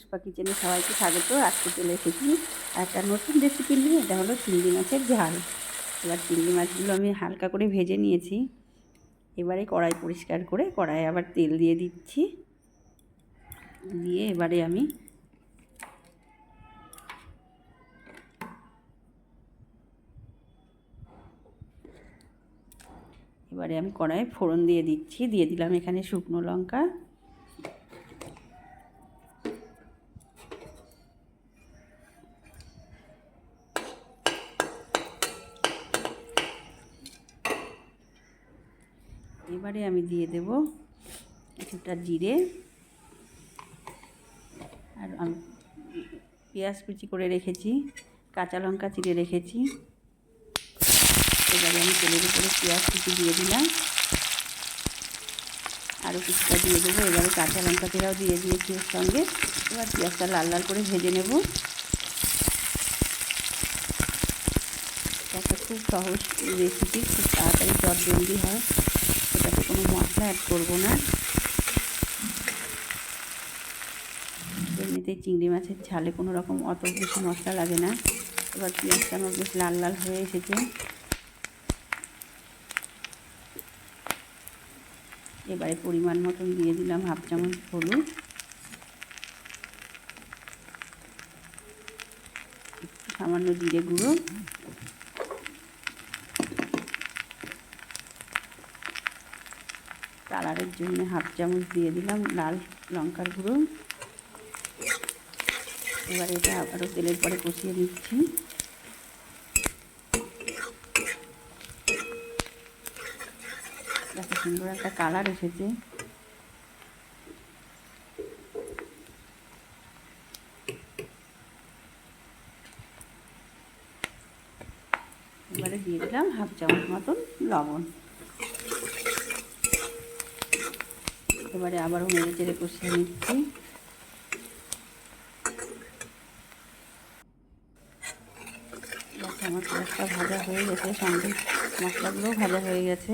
পুষ্পা কিচেনে সবাইকে স্বাগত। আজকে চলে এসেছি একটা নতুন রেসিপি নিয়ে, এটা হলো চিংড়ি মাছের ঝাল। এবার চিংড়ি মাছগুলো আমি হালকা করে ভেজে নিয়েছি। এবারে কড়াই পরিষ্কার করে কড়াইয়ে আবার তেল দিয়ে দিচ্ছি। দিয়ে এবারে আমি এবারে আমি কড়াইয়ে ফোড়ন দিয়ে দিচ্ছি। দিয়ে দিলাম এখানে শুকনো লঙ্কা। এবারে আমি দিয়ে দেব কিছুটা জিরে আর আমি পেঁয়াজ কুচি করে রেখেছি, কাঁচা লঙ্কা চিড়ে রেখেছি। এবারে আমি তেলের উপরে পেঁয়াজ কুচি দিয়ে দিলাম। আরও কিছুটা দিয়ে দেবো, এবারে কাঁচা লঙ্কা চিরাও দিয়ে দিয়েছি এর সঙ্গে। এবার পেঁয়াজটা লাল লাল করে ভেজে নেব। একটা খুব সহজ রেসিপি খুব তাড়াতাড়ি জলদি হয়। কোনো মশলা অ্যাড করব না। এমনিতেই চিংড়ি মাছের ঝালে কোনো রকম অত বেশি মশলা লাগে না। এবার পেঁয়াজটা আমার বেশ লাল লাল হয়ে এসেছে। এবারে পরিমাণ মতন দিয়ে দিলাম হাফ চামচ হলুদ। সামান্য জিরে গুঁড়ো। কালারের জন্য হাফ চামচ দিয়ে দিলাম লাল লঙ্কার গুঁড়ো। এবার এটা আবারও তেলের পরে কষিয়ে নিচ্ছি। এত সুন্দর একটা কালার এসেছে। এবারে দিয়ে দিলাম হাফ চামচ মতন লবণ। এবারে আবারও নেড়ে চেড়ে কষিয়ে নিচ্ছি। আমার পেঁয়াজটা ভাজা হয়ে গেছে, সঙ্গে মশলাগুলোও ভাজা হয়ে গেছে।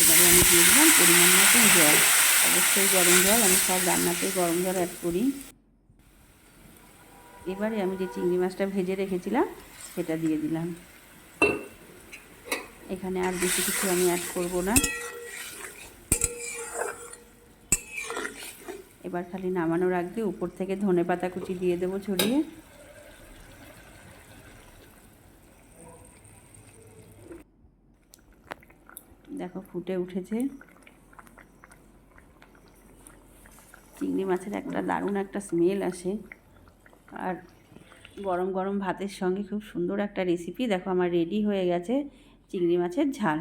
এবারে আমি দিয়ে দিলাম পরিমাণ মতন জল। অবশ্যই গরম জল, আমি সব রান্নাতেই গরম জল অ্যাড করি। এবারে আমি যে চিংড়ি মাছটা ভেজে রেখেছিলাম সেটা দিয়ে দিলাম। এখানে আর বেশি কিছু আমি অ্যাড করব না। এবার খালি নামানোর আগে উপর থেকে ধনে পাতা কুচি দিয়ে দেবো ছড়িয়ে। দেখো ফুটে উঠেছে। চিংড়ি মাছের একটা দারুণ একটা স্মেল আসে। আর গরম গরম ভাতের সঙ্গে খুব সুন্দর একটা রেসিপি দেখো আমার রেডি হয়ে গেছে। চিংড়ি মাছের ঝাল।